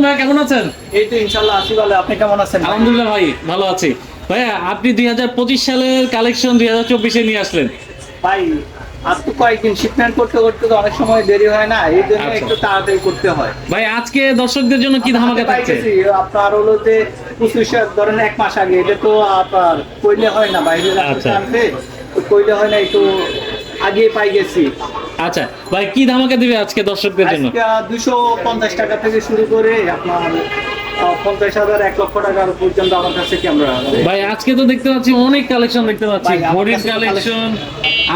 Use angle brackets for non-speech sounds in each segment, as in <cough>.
আলাইকুম ভাই? কেমন আছেন? এই তো ইনশাল্লাহ আসি ভালো। আপনি কেমন আছেন আলহামদুলিল্লাহ ভাই ভালো আছি। ভাইয়া আপনি দুই হাজার পঁচিশ সালের কালেকশন দুই হাজার চব্বিশে নিয়ে আসলেন। ভাই আর তো কয়েকদিন শিপমেন্ট করতে করতে তো অনেক সময় দেরি হয় না এই জন্য আচ্ছা। একটু তাড়াতাড়ি করতে হয়। ভাই আজকে দর্শকদের জন্য কি ধামাকা পাই থাকছে? আপনার হলো যে পঁচিশ ধরেন এক মাস আগে এটা তো আপনার কইলে হয় না বাইরে আচ্ছা। আনতে কইলে হয় না একটু আগে পাই গেছি। আচ্ছা ভাই কি ধামাকা দিবে আজকে দর্শকদের জন্য? আজকে দুশো পঞ্চাশ টাকা থেকে শুরু করে আপনার পঞ্চাশ হাজার এক লক্ষ টাকার পর্যন্ত আমার কাছে ক্যামেরা ভাই আজকে তো দেখতে পাচ্ছি অনেক কালেকশন দেখতে পাচ্ছি। ঘড়ির কালেকশন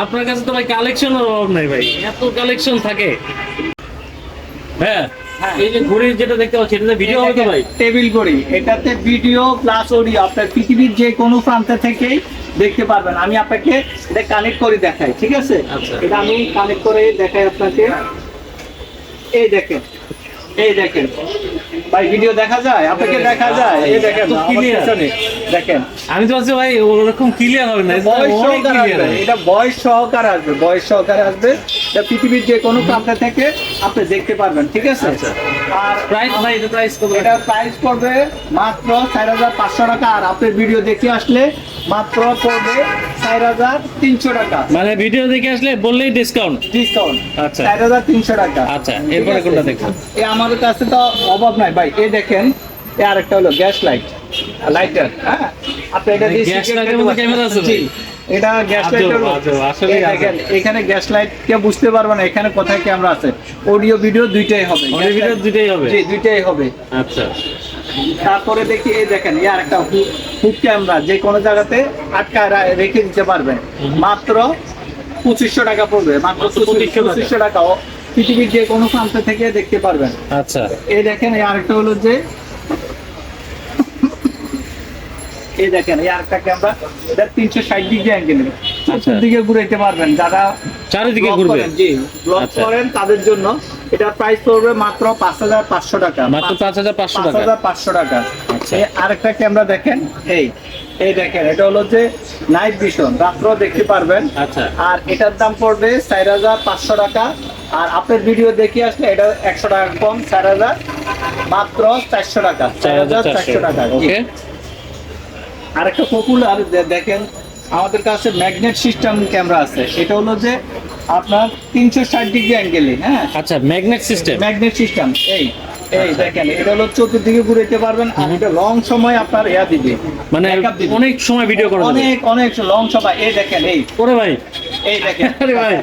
আপনার কাছে তো ভাই কালেকশনের অভাব নাই ভাই। এত কালেকশন থাকে। হ্যাঁ। এই যে ঘড়ির যেটা দেখতে পাচ্ছি এটা ভিডিও হবে তো ভাই? টেবিল ঘড়ি। এটাতে ভিডিও প্লাস অডিও আপনার পৃথিবীর যে কোনো প্রান্ত থেকেই দেখতে পারবেন। আমি আপনাকে এটা কানেক্ট করে দেখাই ঠিক আছে? আচ্ছা। এটা আমি কানেক্ট করে দেখাই আপনাকে। এই দেখেন। এই দেখেন। ভাই ভিডিও দেখা যায়? আপনাকে দেখা যায়? এই দেখেন আমি তো ভাই ওরকম ক্লিয়ার হবে না। এটা বয়স সহকারে আসবে বয়স সহকারে আসবে বয়স সহকারে আসবে। এটা পৃথিবীর যে কোনো প্রান্ত থেকে আপনি দেখতে পারবেন ঠিক আছে? আচ্ছা। আর প্রাইস ভাই এটা প্রাইস কত এটা প্রাইস পড়বে মাত্র চার হাজার পাঁচশো টাকা। আর আপনার ভিডিও দেখে আসলে মাত্র পড়বে চার হাজার তিনশো টাকা। মানে ভিডিও দেখে আসলে বললেই ডিসকাউন্ট ডিসকাউন্ট আচ্ছা। চার হাজার তিনশো টাকা। আচ্ছা, এরপরে? কোনটা? এ আমাদের কাছে তো অভাব নাই। ভাই দেখেন এ আরেকটা হলো গ্যাস লাইট লাইটার হ্যাঁ? আপনি এটা দিয়ে গ্যাস লাইটের মধ্যে ক্যামেরা আছে এটা গ্যাস লাইট আজব, এখানে গ্যাস লাইট কে বুঝতে পারবে না এখানে কোথায় ক্যামেরা আছে। অডিও ভিডিও দুইটাই হবে। ভিডিও দুইটাই হবে। জি দুইটাই হবে। আচ্ছা। তারপরে দেখি এই দেখেন ইয়ার একটা হুক ক্যামেরা যে কোনো জায়গাতে আটকা রেখে দিতে পারবেন। মাত্র পঁচিশশো টাকা পড়বে মাত্র মাত্র 2500 টাকা। পঁচিশশো টাকাও পৃথিবীর যে কোনো প্রান্ত থেকে দেখতে পারবেন। আচ্ছা। এই দেখেন আরেকটা হলো যে এই দেখেন এই আরেকটা ক্যামেরা এটা তিনশো ষাট ডিগ্রি অ্যাঙ্গেল আচ্ছা। দিকে ঘুরাইতে পারবেন যারা চারিদিকে ঘুরবে। জি ব্লগ আচ্ছা। করেন তাদের জন্য এটা প্রাইস পড়বে মাত্র পাঁচ হাজার পাঁচশো টাকা। মাত্র পাঁচ হাজার পাঁচশো পাঁচ টাকা হাজার পাঁচশো টাকা। আচ্ছা। এই আরেকটা ক্যামেরা দেখেন এই এই দেখেন এটা হলো যে নাইট ভিশন রাত্র দেখতে পারবেন। আচ্ছা। আর এটার দাম পড়বে চার হাজার পাঁচশো টাকা। আর আপনার ভিডিও দেখে আসলে এটা একশো টাকা কম চার হাজার মাত্র চারশো টাকা। চার হাজার চারশো টাকা। ওকে আরেকটা পপুলার দেখেন আমাদের কাছে ম্যাগনেট সিস্টেম ক্যামেরা আছে। এটা হলো যে আপনার তিনশো ষাট ডিগ্রি অ্যাঙ্গেলে হ্যাঁ? আচ্ছা ম্যাগনেট সিস্টেম ম্যাগনেট সিস্টেম এই এই আচ্ছা। দেখেন এটা হলো চতুর্দিকে ঘুরাইতে পারবেন আর এটা লং সময় আপনার ইয়া দিবে মানে অনেক সময় ভিডিও করা অনেক অনেক লং সময় এই দেখেন এই। ওরে ভাই। এই দেখেন। আরে ভাই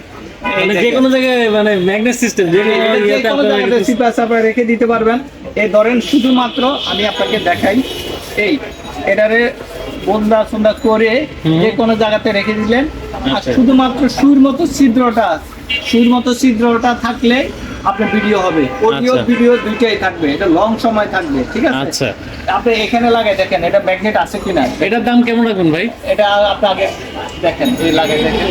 মানে যে কোনো জায়গায় মানে ম্যাগনেট সিস্টেম যে কোনো রেখে দিতে পারবেন। এই ধরেন শুধুমাত্র আমি আপনাকে দেখাই এই এটারে বন্দা সুন্দা করে যে কোনো জায়গাতে রেখে দিলেন। আর আচ্ছা। শুধুমাত্র সুর মতো ছিদ্রটা সুর মতো ছিদ্রটা থাকলে আপনার ভিডিও হবে। অডিও আচ্ছা। ভিডিও দুইটাই থাকবে। এটা লং সময় থাকবে ঠিক আছে? আচ্ছা। আপনি এখানে লাগাই দেখেন এটা ম্যাগনেট আছে কিনা? এটার দাম কেমন রাখুন ভাই? এটা আপনি আগে দেখেন এই লাগাই দেখেন।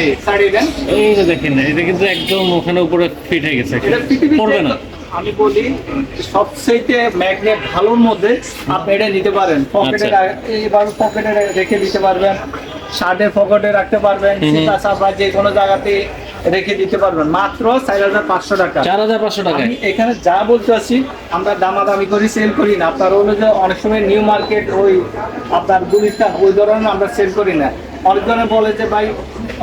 এই সাইডে দেন। এই যে দেখেন এটা কিন্তু একদম ওখানে উপরে ফিট হয়ে গেছে। এটা পড়বে না। আমি বলি সবচেয়ে ম্যাগনেট ভালোর মধ্যে আপনি এটা নিতে পারেন। পকেটে। এইভাবে পকেটে রেখে দিতে পারবেন। শার্টের পকেটে রাখতে পারবেন। যে কোনো জায়গাতে রেখে দিতে পারবেন। মাত্র চার হাজার পাঁচশো টাকা। চার হাজার পাঁচশো টাকা আমি এখানে যা বলতে আছি আমরা দামাদামি করি সেল করি না। আপনার হলো যে অনেক সময় নিউ মার্কেট ওই আপনার গুলিস্তান ওই ধরনের আমরা সেল করি না। অনেকজনে বলে যে ভাই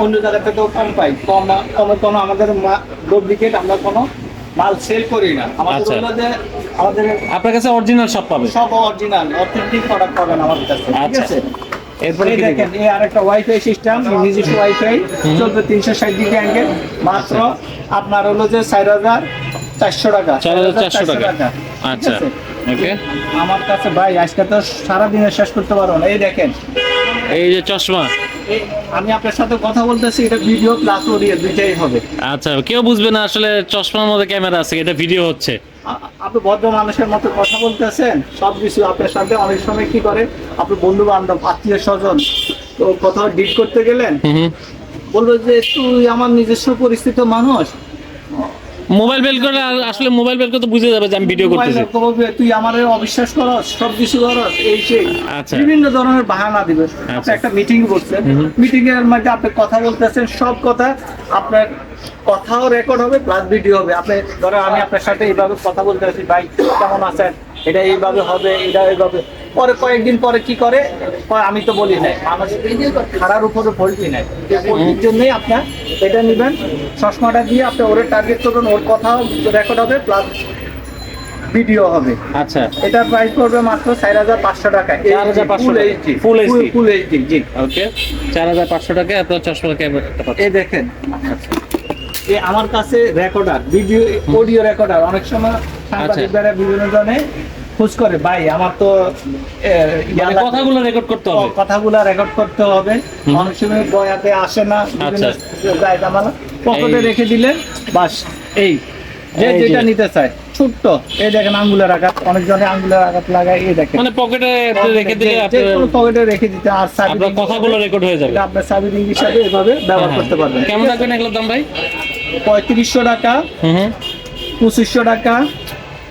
অন্য জায়গা থেকেও কম পাই। কম কমে কোনো আমাদের ডুপ্লিকেট আমরা কোনো মাল সেল করি না। আমাদের আচ্ছা। হলো যে আমাদের আপনার কাছে অরিজিনাল সব পাবে সব অরিজিনাল অথেন্টিক প্রোডাক্ট পাবেন আমাদের কাছে ঠিক আচ্ছা। আছে? এরপরে দেখেন দেখেন এই আরেকটা ওয়াইফাই সিস্টেম নিজস্ব ওয়াইফাই চলবে তিনশো ষাট ডিগ্রি অ্যাঙ্গেল মাত্র আপনার হলো যে চার হাজার চারশো টাকা। চার হাজার চারশো টাকা। আচ্ছা ওকে। আমার কাছে ভাই আজকে তো সারাদিনে শেষ করতে পারব না। এই দেখেন। এই যে চশমা। আমি আপনার সাথে কথা বলতেছি এটা ভিডিও প্লাস অডিও দুইটাই হবে। আচ্ছা কেউ বুঝবে না আসলে চশমার মধ্যে ক্যামেরা আছে এটা ভিডিও হচ্ছে। আপনি ভদ্র মানুষের মতো কথা বলতেছেন সব কিছু আপনার সাথে অনেক সময় কি করে? আপনি বন্ধু বান্ধব আত্মীয় স্বজন তো কোথাও ডিট করতে গেলেন? বলব যে তুই আমার নিজস্ব পরিস্থিত মানুষ। মোবাইল বেল করে আসলে মোবাইল বেল করে তো বুঝে যাবে যে আমি ভিডিও করতেছি। তুই আমার অবিশ্বাস করস সব কিছু করস এই সেই। আচ্ছা। বিভিন্ন ধরনের বাহানা দিবে। আপনি আচ্ছা। একটা মিটিং করছেন। মিটিং এর মধ্যে আপনি কথা বলতেছেন সব কথা আপনার কথাও রেকর্ড হবে প্লাস ভিডিও হবে। আপনি ধরো আমি আপনার সাথে এইভাবে কথা বলতে আছি ভাই কেমন আছেন? এটা এইভাবে হবে এটা এইভাবে। পরে কয়েকদিন পরে কি করে? আমি তো বলি নাই আমার খাড়ার উপরে ভোল্টি নাই। এই জন্যই আপনার এটা নেবেন। চশমাটা দিয়ে আপনি ওরে টার্গেট করবেন ওর কথাও রেকর্ড হবে প্লাস ভিডিও হবে। আচ্ছা। এটার প্রাইস পড়বে মাত্র চার হাজার পাঁচশো টাকা। 4,500 ফুল। এইচডি ফুল এইচডি জি ওকে চার হাজার পাঁচশো টাকা আপনার চশমা ক্যামেরাটা পাচ্ছেন। এই দেখেন। এই আমার কাছে রেকর্ডার ভিডিও অডিও রেকর্ডার অনেক সময় সাংবাদিকরা বিভিন্ন জনে খোঁজ করে ভাই আমার তো মানে। কথাগুলো রেকর্ড করতে হবে। কথাগুলো রেকর্ড করতে হবে। অনেক সময় বয়াতে আসে না আচ্ছা। পকেটে রেখে দিলেন বাস এই যে যেটা নিতে চায় ছোট্ট। এই দেখেন আঙ্গুলের আঘাত অনেক জনে আঙ্গুলের আঘাত লাগায় এই দেখেন। মানে পকেটে রেখে দিলে আপনি পকেটে রেখে দিতে আর সাবি আপনার কথাগুলো রেকর্ড হয়ে যাবে। আপনার সাবি রিং হিসাবে এভাবে ব্যবহার করতে পারবেন। কেমন রাখবেন এগুলোর দাম ভাই? পঁয়ত্রিশশো টাকা পঁচিশশো টাকা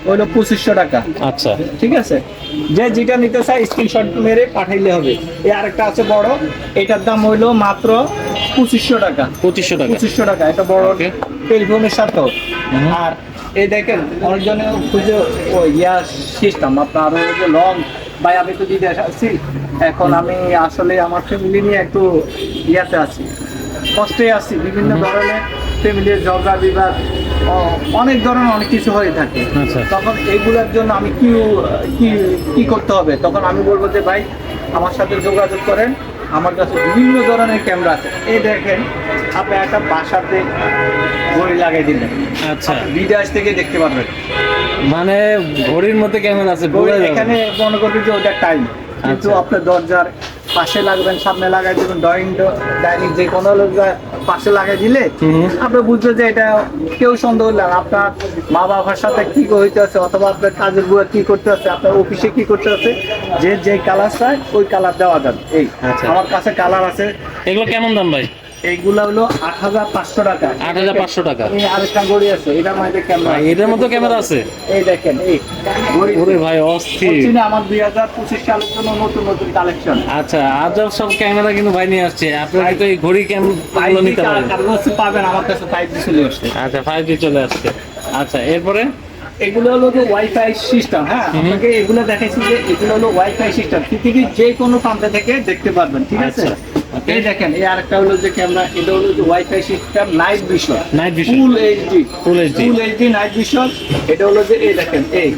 হইল পঁচিশশো টাকা। আচ্ছা। ঠিক আছে? যে যেটা নিতে চায় স্ক্রিনশট মেরে পাঠাইলে হবে। এই আরেকটা আছে বড়। এটার দাম হইল মাত্র পঁচিশশো টাকা। পঁচিশশো টাকা। পঁচিশশো টাকা। এটা বড়. টেলিফোনের সাথেও। আর এই দেখেন অনেকজনে খুঁজে ও ইয়া সিস্টেম আপনার ওই যে লং ভাই আমি তো দিতে আসছি এখন আমি আসলে আমার ফ্যামিলি নিয়ে একটু ইয়াতে আছি। কষ্টে আছি। বিভিন্ন ধরনের ফ্যামিলির ঝগড়া বিবাদ অনেক ধরনের অনেক কিছু হয়ে থাকে। আচ্ছা। তখন এইগুলোর জন্য আমি কি কি কি করতে হবে? তখন আমি বলব যে ভাই আমার সাথে যোগাযোগ করেন। আমার কাছে বিভিন্ন ধরনের ক্যামেরা আছে। এই দেখেন আপনি একটা বাসাতে ঘড়ি লাগাই দিলেন। আচ্ছা। বিদেশ থেকে দেখতে পারবেন। মানে ঘড়ির মধ্যে ক্যামেরা আছে? এখানে মনে করবেন যে ওটা টাইম কিন্তু আচ্ছা। আপনার দরজার পাশে লাগবেন সামনে লাগাই দেবেন ড্রয়িং ডাইনিং যে কোনো লোক পাশে লাগাই দিলে। আপনি বুঝবেন যে এটা কেউ সন্দেহ না আপনার মা বাবার সাথে কি হইতে আছে অথবা আপনার কাজের বুয়া কি করতে আছে আপনার অফিসে কি করতে আছে যে যে কালার চায় ওই কালার দেওয়া যাবে এই আচ্ছা। আমার কাছে কালার আছে এগুলো কেমন দাম ভাই এইগুলা হলো আট হাজার পাঁচশো টাকা। আট হাজার পাঁচশো টাকা। এই আরেকটা ঘড়ি আছে এটার মধ্যে ক্যামেরা। এটার মতো ক্যামেরা আছে? এই দেখেন এই ঘড়ি ভাই অস্থির। আমার দুই হাজার পঁচিশ সালের জন্য নতুন নতুন কালেকশন আচ্ছা আজব সব ক্যামেরা কিন্তু ভাই নিয়ে আসছে। আপনারা তো এই ঘড়ি ক্যামেরা নিতে পাবেন আমার কাছে ফাইভ জি চলে আসছে। আচ্ছা ফাইভ জি চলে আসছে। আচ্ছা এরপরে? এগুলো হলো যে ওয়াইফাই সিস্টেম হ্যাঁ? আপনাকে এগুলো দেখাইছি যে এগুলো হলো ওয়াইফাই সিস্টেম পৃথিবীর যে কোনো প্রান্ত থেকে দেখতে পারবেন ঠিক আছে? আচ্ছা, এই দেখেন এই আরেকটা হলো যে ক্যামেরা এটা হলো যে wifi system night vision Night vision। Full HD Full HD full HD night vision এটা হলো যে এই দেখেন এই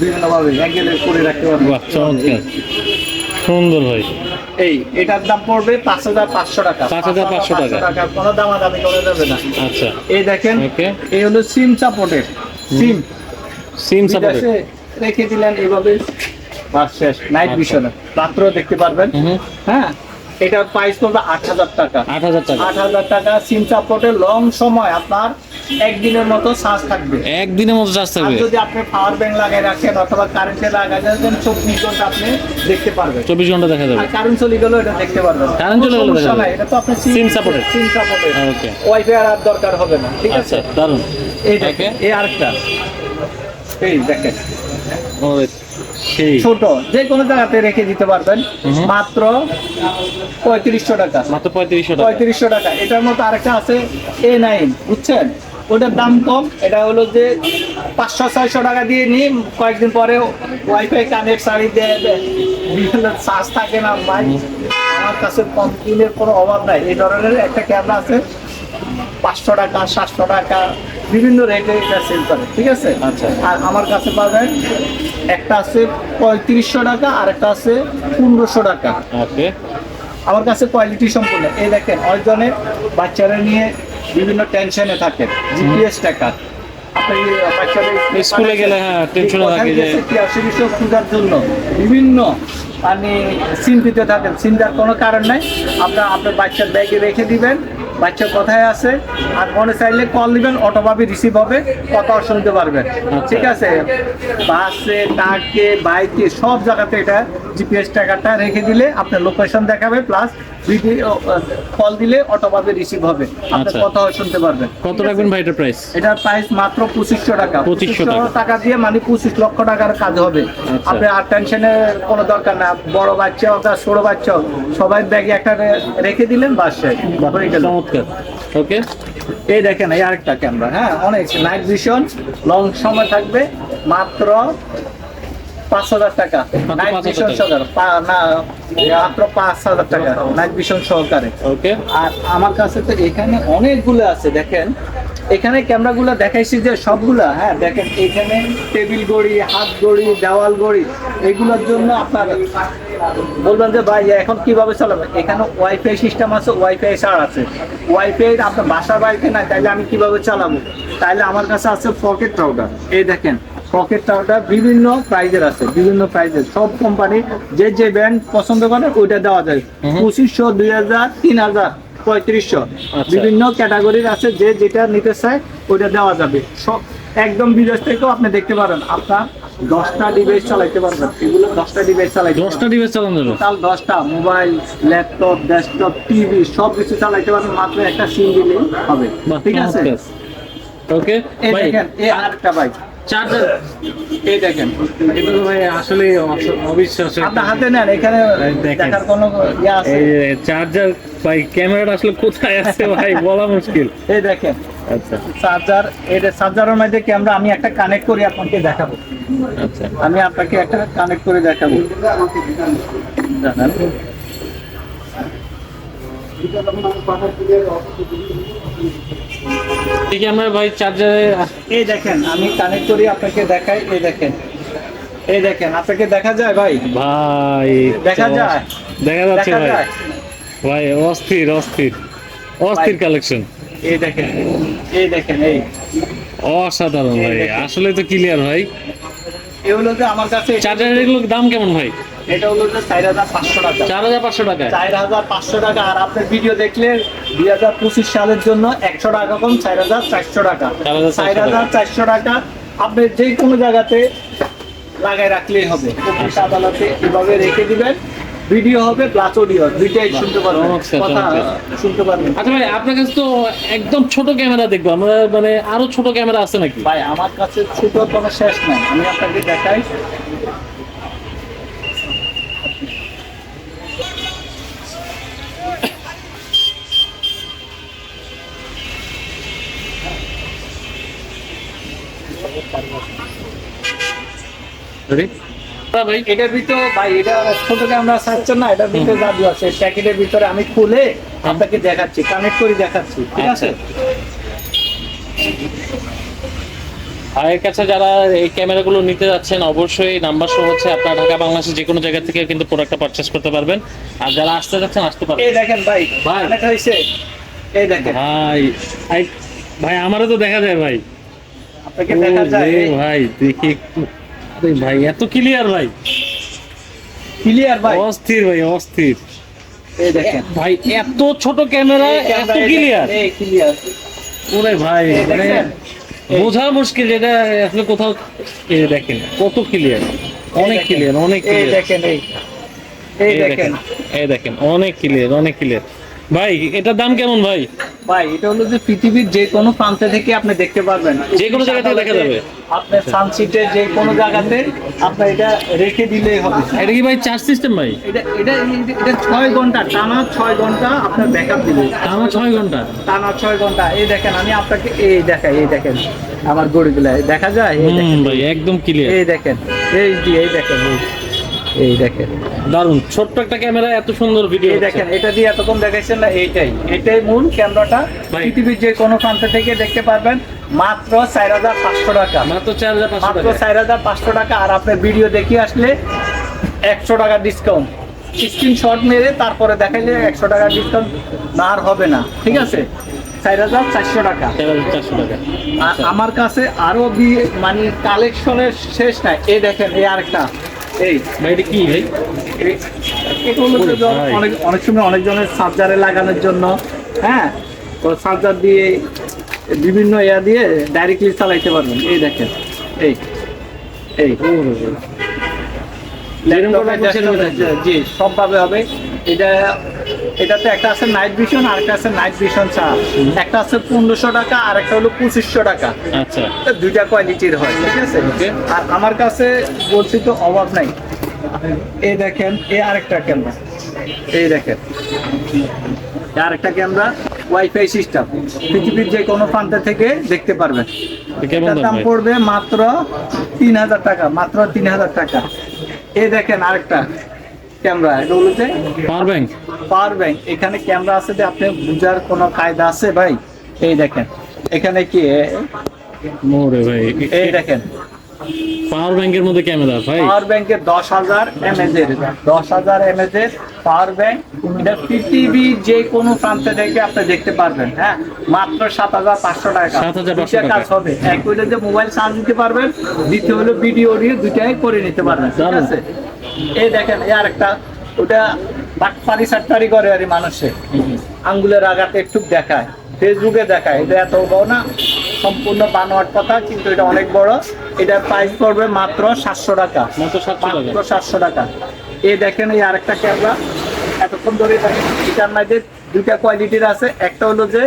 বিভিন্ন ভাবে অ্যাঙ্গেলে করে রাখতে পারবেন। বাহ চমৎকার। সুন্দর ভাই। এই এটার দাম পড়বে পাঁচ হাজার পাঁচশো টাকা। পাঁচ হাজার পাঁচশো টাকা। কোনো দামাদামি করা যাবে না। আচ্ছা। এই দেখেন এই হলো সিম সাপোর্টের সিম সিম সাপোর্ট বিদেশে রেখে দিলেন এইভাবে। বাস শেষ নাইট আচ্ছা। রাত্র দেখতে পারবেন। হ্যাঁ এটার প্রাইস পড়বে আট হাজার টাকা। আট হাজার টাকা। আট হাজার টাকা সিম সাপোর্টের লং সময় আপনার একদিনের মতো চার্জ থাকবে। একদিনের মতো চার্জ থাকবে। যদি আপনি পাওয়ার ব্যাংক লাগাই রাখেন অথবা কারেন্টে লাগাই রাখেন চব্বিশ ঘণ্টা আপনি দেখতে পারবেন। চব্বিশ ঘণ্টা দেখা যাবে। কারেন্ট চলে গেলেও এটা দেখতে পারবেন। Current চলে গেলেও দেখা যাবে। এটা তো আপনার SIM supported। SIM supported okay wifi আর দরকার হবে না ঠিক আছে? দারুণ এই দেখেন এই আরেকটা এই দেখেন। ছোট যে কোনো জায়গাতে রেখে দিতে পারবেন। মাত্র পঁয়ত্রিশশো টাকা। মাত্র পঁয়ত্রিশশো টাকা। পঁয়ত্রিশশো টাকা। এটার মতো আরেকটা আছে এ নাইন বুঝছেন? ওটার দাম কম। এটা হলো যে পাঁচশো ছয়শো টাকা দিয়ে নিই কয়েকদিন পরে ওয়াইফাই কানেক্ট সারি দিয়ে বিভিন্ন চার্জ থাকে না ভাই। আমার কাছে কম দিনের কোনো অভাব নাই। এই ধরনের একটা ক্যামেরা আছে। পাঁচশো টাকা সাতশো টাকা বিভিন্ন রেটে এটা সেল করে ঠিক আছে? আচ্ছা। আর আমার কাছে পাবেন একটা আছে পঁয়ত্রিশশো টাকা আর একটা আছে পনেরোশো টাকা। ওকে। আমার কাছে কোয়ালিটি সম্পূর্ণ। এই দেখেন অনেকজনের বাচ্চারা নিয়ে বিভিন্ন টেনশনে থাকে জিপিএস টাকা। আপনি স্কুলে গেলে হ্যাঁ, টেনশনে থাকে যে- বিষয় খোঁজার জন্য বিভিন্ন মানে চিন্তিত থাকেন। চিন্তার কোনো কারণ নাই। আপনার আপনার বাচ্চার ব্যাগে রেখে দিবেন বাচ্চা কোথায় আছে। আর মনে চাইলে কল দিবেন অটোভাবে রিসিভ হবে কথা শুনতে পারবেন। ঠিক আছে? বাসে ট্রাকে বাইকে সব জায়গাতে এটা জিপিএস টাকাটা রেখে দিলে আপনার লোকেশন দেখাবে প্লাস ভিডিও কল দিলে অটোভাবে রিসিভ হবে। আপনি আচ্ছা। কথা শুনতে পারবেন। কত রাখবেন ভাই এটার প্রাইস এটার প্রাইস মাত্র পঁচিশশো টাকা। 2500 পঁচিশশো টাকা। দিয়ে মানে পঁচিশ লক্ষ টাকার কাজ হবে। আচ্ছা। আপনি আর টেনশনের কোনো দরকার না। বড় বাচ্চা হোক আর ছোট বাচ্চা হোক সবাই ব্যাগে একটা রেখে দিলেন বাসায় চমৎকার। ওকে এই দেখেন এই আরেকটা ক্যামেরা হ্যাঁ অনেক। নাইট ভিশন লং সময় থাকবে মাত্র পাঁচ হাজার টাকা। নাইট 5,000 ভিশন সহকারে। না মাত্র পাঁচ হাজার টাকা। নাইট ভিশন সহকারে। ওকে আর আমার কাছে তো এখানে অনেকগুলো আছে দেখেন। এখানে ক্যামেরাগুলো দেখাইছি যে সবগুলা হ্যাঁ দেখেন এখানে টেবিল গড়ি হাত গড়ি দেওয়াল গড়ি এগুলোর জন্য আপনার বলবেন যে ভাই এখন কীভাবে চালাবেন এখানে ওয়াইফাই সিস্টেম আছে ওয়াইফাই ছাড় আছে। ওয়াইফাই আপনার বাসার বাড়িতে নাই তাইলে আমি কীভাবে চালাবো? তাইলে আমার কাছে আছে পকেট রাউটার এই দেখেন পকেট রাউটার বিভিন্ন প্রাইজের আছে বিভিন্ন প্রাইজের সব কোম্পানি যে যে ব্র্যান্ড পছন্দ করে ওইটা দেওয়া যায়। পঁচিশশো দুই হাজার তিন হাজার পঁয়ত্রিশশো। আচ্ছা। বিভিন্ন ক্যাটাগরির আছে যে যেটা নিতে চায় ওইটা দেওয়া যাবে। সব একদম বিদেশ থেকেও আপনি দেখতে পারেন আপনার দশটা ডিভাইস চালাইতে পারবেন। এগুলো দশটা ডিভাইস চালাইতে দশটা ডিভাইস চালানো যাবে? টোটাল দশটা মোবাইল ল্যাপটপ ডেস্কটপ টিভি সব কিছু চালাইতে পারবেন। মাত্র একটা সিম দিলেই হবে। ঠিক আছে? ওকে এই দেখেন এই আরেকটা বাইক চার্জার? এই দেখেন এটা তো ভাই আসলে অবিশ্বাস্য হাতে নেন এখানে দেখার কোনো ইয়ে আছে? এই চার্জার ভাই ক্যামেরাটা আসলে কোথায় আছে ভাই? <laughs> বলা মুশকিল। এই দেখেন আচ্ছা। চার্জার এটা চার্জারের মধ্যে ক্যামেরা আমি একটা কানেক্ট করে আপনাকে দেখাবো। আচ্ছা। আমি আপনাকে একটা কানেক্ট করে দেখাবো। আমরা ভাই চার্জারে এই দেখেন আমি কানেক্ট করে আপনাকে দেখাই এই দেখেন। এই দেখেন আপনাকে দেখা যায় ভাই? ভাই দেখা যায়? দেখা যাচ্ছে ভাই। ভাই অস্থির অস্থির। অস্থির কালেকশন এই দেখেন এই দেখেন এই। অসাধারণ ভাই আসলে তো ক্লিয়ার ভাই। এগুলো যে আমার কাছে চার্জারের এগুলোর দাম কেমন ভাই? এটা হলো যে চার হাজার পাঁচশো টাকা। চার হাজার পাঁচশো টাকায় চার হাজার পাঁচশো টাকা। আর আপনার ভিডিও দেখলে দুই হাজার পঁচিশ সালের জন্য একশো টাকা কম চার হাজার চারশো টাকা। চার হাজার চারশো টাকা। আপনি যে কোনো জায়গাতে লাগাই রাখলেই হবে। আদালতে এভাবে রেখে দিবেন। ভিডিও হবে প্লাস অডিও দুইটাই শুনতে পারবেন। কথা শুনতে পারবেন। আচ্ছা ভাই আপনার কাছে তো একদম ছোট ক্যামেরা দেখব। আমরা মানে আরও ছোট ক্যামেরা আছে নাকি? ভাই আমার কাছে ছোট কোনো শেষ নাই। আমি আপনাকে দেখাই। ভাই এটার ভিতরে ভাই এটা ছোট ক্যামেরা চাচ্ছেন না এটার ভিতরে জাদু আছে। প্যাকেটের ভিতরে আমি খুলে আপনাকে দেখাচ্ছি কানেক্ট করে দেখাচ্ছি ঠিক আছে? ভাইয়ের কাছে যারা এই ক্যামেরাগুলো নিতে যাচ্ছেন অবশ্যই নাম্বার শো হচ্ছে আপনার ঢাকা বাংলাদেশের যে কোনো জায়গা থেকে কিন্তু প্রোডাক্টটা পারচেস করতে পারবেন। আর যারা আসতে যাচ্ছেন আসতে পারবেন। এই দেখেন ভাই ভাই। কানেক্ট হয়েছে। এই দেখেন। ভাই ভাই আমারও তো দেখা যায় ভাই। আপনাকে দেখা যায়। ভাই দেখি। একটু ভাই এত ক্লিয়ার ভাই। ক্লিয়ার ভাই। অস্থির ভাই অস্থির। এই দেখেন। ভাই এত ছোট ক্যামেরা এত ক্লিয়ার এই ক্লিয়ার ওরে ভাই মানে বোঝা মুশকিল এটা আসলে কোথাও দেখেন কত ক্লিয়ার অনেক ক্লিয়ার অনেক ক্লিয়ার দেখেন এই। দেখেন। এই দেখেন অনেক ক্লিয়ার অনেক ক্লিয়ার ভাই এটার দাম কেমন ভাই? ভাই এটা হলো যে পৃথিবীর যে কোনো প্রান্ত থেকে আপনি দেখতে পারবেন। যে কোনো জায়গা থেকে দেখা যাবে? আপনার সানসিটে যে কোনো জায়গাতে আপনার এটা রেখে দিলেই হবে। এটা কি ভাই চার্জ সিস্টেম ভাই? এটা এটা এটা ছয় ঘণ্টা টানা ছয় ঘণ্টা আপনার ব্যাকআপ দিবে। আমার ছয় ঘণ্টা? টানা ছয় ঘণ্টা। এই দেখেন আমি আপনাকে এই দেখাই এই দেখেন আমার গড়িগুলা দেখা যায়? এই দেখেন। ভাই একদম ক্লিয়ার এই দেখেন এই এই দেখেন এই দেখেন। দারুণ ছোট্ট একটা ক্যামেরা এত সুন্দর ভিডিও এই দেখেন এটা দিয়ে এতক্ষণ দেখাইছেন না এইটাই। এটাই মূল ক্যামেরাটা। পৃথিবীর যে কোনো প্রান্ত থেকে দেখতে পারবেন মাত্র চার হাজার পাঁচশো টাকা। মাত্র চার হাজার পাঁচশো মাত্র চার হাজার পাঁচশো টাকা আর আপনার ভিডিও দেখিয়ে আসলে একশো টাকা ডিসকাউন্ট স্ক্রিনশট মেরে তারপরে দেখাইলে একশো টাকা ডিসকাউন্ট না আর হবে না। ঠিক আছে? চার হাজার চারশো টাকা। চার চারশো টাকা। আমার কাছে আরও বিয়ে মানে কালেকশনের শেষ নাই। এই দেখেন এই আরেকটা। এই ভাই? এটা কি ভাই। অনেক অনেক সময় অনেকজনের সার্জারে লাগানোর জন্য হ্যাঁ? তো সার্জার দিয়ে বিভিন্ন ইয়া দিয়ে ডাইরেক্টলি চালাইতে পারবেন। এই দেখেন এই এই। জি সবভাবে হবে। এটা এটাতে একটা আছে নাইট ভিশন আর একটা আছে নাইট ভিশন ছাড়া। একটা আছে পনেরোশো টাকা আর একটা হলো পঁচিশশো টাকা। আচ্ছা। দুইটা কোয়ালিটির হয় ঠিক আছে? আর আমার কাছে বলছি তো অভাব নাই। এই দেখেন এই আরেকটা ক্যামেরা এই দেখেন। আরেকটা ক্যামেরা ওয়াইফাই সিস্টেম পৃথিবীর যে কোনো প্রান্ত থেকে দেখতে পারবেন। এটার দাম পড়বে মাত্র তিন হাজার টাকা মাত্র তিন হাজার টাকা। এই দেখেন আরেকটা। ক্যামেরা এটা হলো যে পাওয়ার ব্যাংক পাওয়ার ব্যাংক এখানে ক্যামেরা আছে যে আপনি বুঝার কোনো কায়দা আছে ভাই? এই দেখেন। এখানে কি মোরে ভাই এই দেখেন। পাওয়ার ব্যাংকের মধ্যে ক্যামেরা ভাই। পাওয়ার ব্যাংকের দশ হাজার এমএজ এর। দশ হাজার এমএজ এর পাওয়ার ব্যাংক এটা পৃথিবীর যে কোনো প্রান্তে থেকে আপনি দেখতে পারবেন হ্যাঁ? মাত্র সাত হাজার পাঁচশো টাকা। 7,500 দুইটা টাকা। কাজ হবে। এক হইলে যে মোবাইল চার্জ দিতে পারবেন দ্বিতীয় হলো ভিডিও নিয়ে দুইটাই করে নিতে পারবেন ঠিক আছে? এই দেখেন এই আরেকটা ওটা বাটপারি সাটপারি করে আর মানুষে। আঙ্গুলের আঘাতে একটু দেখায় ফেসবুকে দেখায়। এটা এত বড় না সম্পূর্ণ বানোয়াট কথা কিন্তু এটা অনেক বড়। এটার প্রাইস পড়বে মাত্র সাতশো টাকা। মাত্র 700 টাকা। মাত্র সাতশো টাকা। এই দেখেন এই আরেকটা ক্যামেরা। এতক্ষণ ধরে এটার মধ্যে দুইটা কোয়ালিটির আছে। একটা হলো যে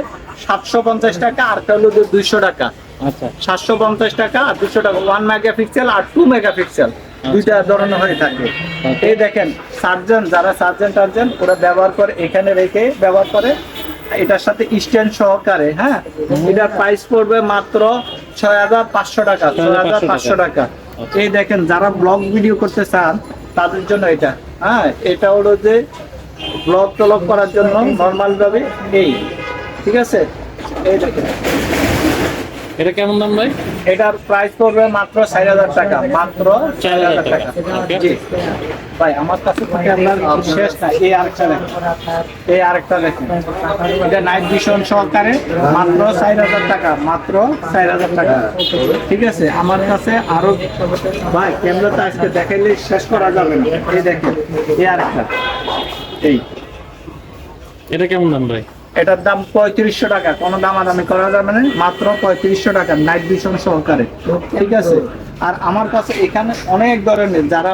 সাতশো পঞ্চাশ টাকা আর একটা হলো যে দুইশো টাকা। আচ্ছা। সাতশো পঞ্চাশ টাকা আর দুশো টাকা। ওয়ান মেগাপিক্সেল আর টু মেগাপিক্সেল দুইটা ধরনের হয়ে থাকে। এই দেখেন সার্জন যারা সার্জন টার্জন ওরা ব্যবহার করে এখানে রেখে ব্যবহার করে। এটার সাথে স্ট্যান্ড সহকারে হ্যাঁ? এটার প্রাইস পড়বে মাত্র ছয় হাজার পাঁচশো টাকা ছয় হাজার পাঁচশো টাকা। এই দেখেন যারা ব্লগ ভিডিও করতে চান তাদের জন্য এটা হ্যাঁ? এটা হলো যে ব্লগ টলগ করার জন্য নর্মাল ভাবে এই ঠিক আছে? এই দেখেন। এটা কেমন দাম ভাই? এটার প্রাইস পড়বে মাত্র চার হাজার টাকা মাত্র চার হাজার টাকা। জি। ভাই আমার কাছে শেষ না এই আরেকটা দেখেন। এই আরেকটা দেখেন। এটা নাইট ভিশন সহকারে মাত্র চার হাজার টাকা মাত্র চার হাজার টাকা। ঠিক আছে? আমার কাছে আরও ভাই ক্যামেরাটা আজকে দেখাইলে শেষ করা যাবে না। এই দেখেন এই আরেকটা। এই। এটা কেমন দাম ভাই? এটার দাম পঁয়ত্রিশশো টাকা। কোনো দামাদামি করা যাবে না মাত্র পঁয়ত্রিশশো টাকা নাইট ভিশন সহকারে। ঠিক আছে? আর আমার কাছে এখানে অনেক ধরনের যারা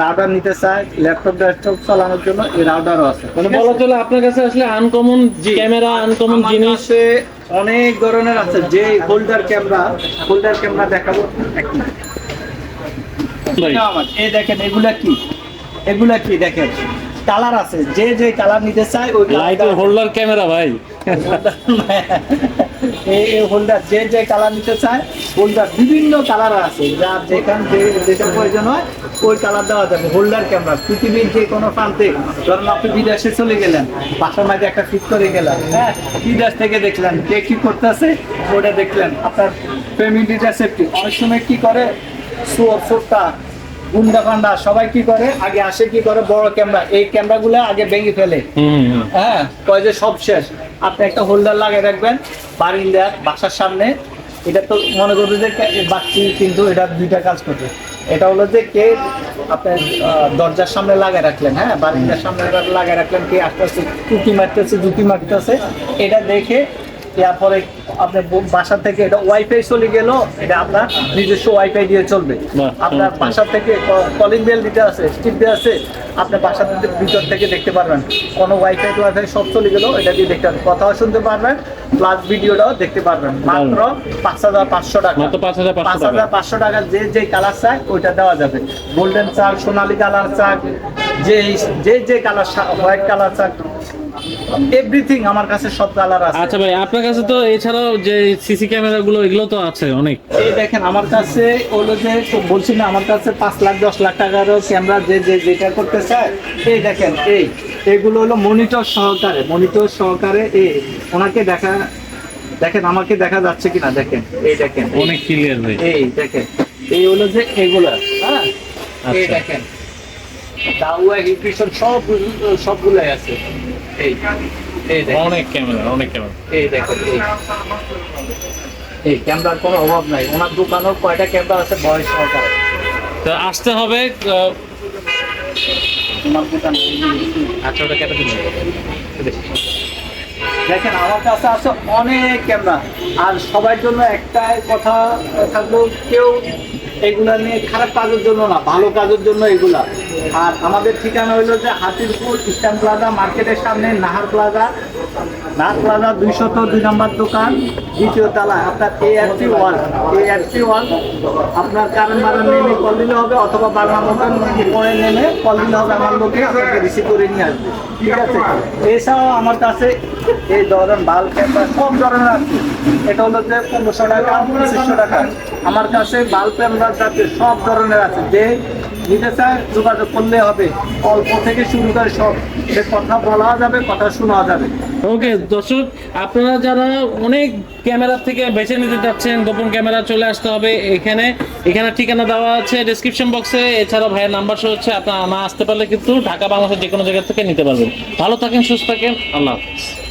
রাউডার নিতে চায় ল্যাপটপ ডেস্কটপ চালানোর জন্য এই রাউডারও আছে। মানে বলা চলে আপনার কাছে আসলে আনকমন ক্যামেরা আনকমন জিনিস। অনেক ধরনের আছে। যে হোল্ডার ক্যামেরা হোল্ডার ক্যামেরা দেখাবো। এক এই দেখেন এগুলা কি? এগুলা কি দেখেন? কালার আছে যে যে কালার নিতে চায় ওই লাইটের হোল্ডার ক্যামেরা ভাই। <laughs> এই হোল্ডার যে যে কালার নিতে চায় হোল্ডার বিভিন্ন কালার আছে। যার যেখান যেটা প্রয়োজন হয় ওই কালার দেওয়া যাবে। হোল্ডার ক্যামেরা পৃথিবীর যে কোনো প্রান্তে। ধরুন আপনি বিদেশে চলে গেলেন বাসার মাঝে একটা ফিট করে গেলেন হ্যাঁ? বিদেশ থেকে দেখলেন কে কি করতেছে ওটা দেখলেন। আপনার ফ্যামিলিটা সেফটি অনেক সময় কি করে? সুয়ার সুরটা গুন্ডা ফান্ডা সবাই কি করে? আগে আসে কি করে? বড় ক্যামেরা। এই ক্যামেরা ক্যামেরাগুলো আগে ভেঙে ফেলে। হ্যাঁ কয় যে সব শেষ। আপনি একটা হোল্ডার লাগিয়ে রাখবেন বারিন্দার বাসার সামনে। এটা তো মনে করবে যে বাচ্চি কিন্তু এটা দুইটা কাজ করবে। এটা হলো যে কে আপনার দরজার সামনে লাগিয়ে রাখলেন হ্যাঁ? বারিন্দার সামনে লাগিয়ে রাখলেন কে আস্তে আস্তে টুকি মারতেছে জুতি মারতেছে। এটা দেখে এরপরে আপনার বাসা থেকে এটা ওয়াইফাই চলে গেল এটা আপনার নিজস্ব ওয়াইফাই দিয়ে চলবে। আপনার বাসা থেকে কলিং বেল দিতে আছে স্টিপ দিয়ে আছে আপনার বাসা থেকে ভিতর থেকে দেখতে পারবেন। কোনো ওয়াইফাই ওয়াইফাই সব চলে গেল এটা দিয়ে দেখতে পারবেন। কথাও শুনতে পারবেন প্লাস ভিডিওটাও দেখতে পারবেন। মাত্র পাঁচ হাজার পাঁচশো টাকা। মাত্র 5,500 পাঁচ হাজার পাঁচশো টাকা যে যে কালার চাই ওইটা দেওয়া যাবে। গোল্ডেন চাক সোনালি কালার চাক যে যে যে colour white colour chalk everything আমার কাছে সব কালার আছে। আচ্ছা ভাই আপনার কাছে তো এছাড়াও যে সিসি ক্যামেরা গুলো এগুলো তো আছে অনেক। এই দেখেন আমার কাছে হলো যে বলছি না আমার কাছে পাঁচ লাখ দশ লাখ টাকারও ক্যামেরা যে যে যেটা করতে চায় এই দেখেন এই। এগুলো হলো মনিটর সহকারে মনিটর সহকারে এই। ওনাকে দেখা দেখেন আমাকে দেখা যাচ্ছে কিনা দেখেন এই দেখেন অনেক ক্লিয়ার ভাই। এই দেখেন এই হলো যে এগুলা হ্যাঁ? এই আচ্ছা। দেখেন দাউয়া হিপিশন সব সবগুলাই আছে। এই এই অনেক ক্যামেরা অনেক ক্যামেরা। এই এই। এই ক্যামেরার কোনো অভাব নাই। ওনার কয়টা ক্যামেরা আছে বয়স তো আসতে হবে আচ্ছা ওটা কেটে দিন। দেখেন আমার কাছে আছে অনেক ক্যামেরা। আর সবার জন্য একটাই কথা থাকল কেউ এগুলা নিয়ে খারাপ কাজের জন্য না, ভালো কাজের জন্য এগুলা। আর আমাদের ঠিকানা হইল যে হাতিরপুর ইস্টার্ন প্লাজা মার্কেটের সামনে নাহার প্লাজা নাহার প্লাজা দুইশত দুই নম্বর দোকান, দ্বিতীয় তালা, আপনার A R C one A R C one আপনার কারণ বারণ নেমে কল দিলে হবে, অথবা বাংলা মতন পরে নেমে কল দিলে হবে আমার লোকে, আপনাকে রিসিভ করে নিয়ে আসবে। ঠিক আছে? এছাড়াও আমার কাছে এই ধরেন বাল পেপার সব ধরনের আছে। এটা হলো যে পনেরোশো টাকা, পঁচিশশো টাকা। আমার কাছে বাল পেপার যাতে সব ধরনের আছে। যে নিতে চায় যোগাযোগ করলে হবে। অল্প থেকে শুরু করে সব। সে কথা বলা যাবে, কথা শোনা যাবে। ওকে, দর্শক, আপনারা যারা অনেক ক্যামেরা থেকে বেছে নিতে চাচ্ছেন, গোপন ক্যামেরা চলে আসতে হবে এখানে। এখানে ঠিকানা দেওয়া আছে ডিসক্রিপশন বক্সে এছাড়া ভাইয়ের নাম্বার শো হচ্ছে, আপনারা না আসতে পারলে কিন্তু ঢাকা, বাংলাদেশের যে কোনো জায়গা থেকে নিতে পারবেন। ভালো থাকেন, সুস্থ থাকেন। আল্লাহ হাফিজ।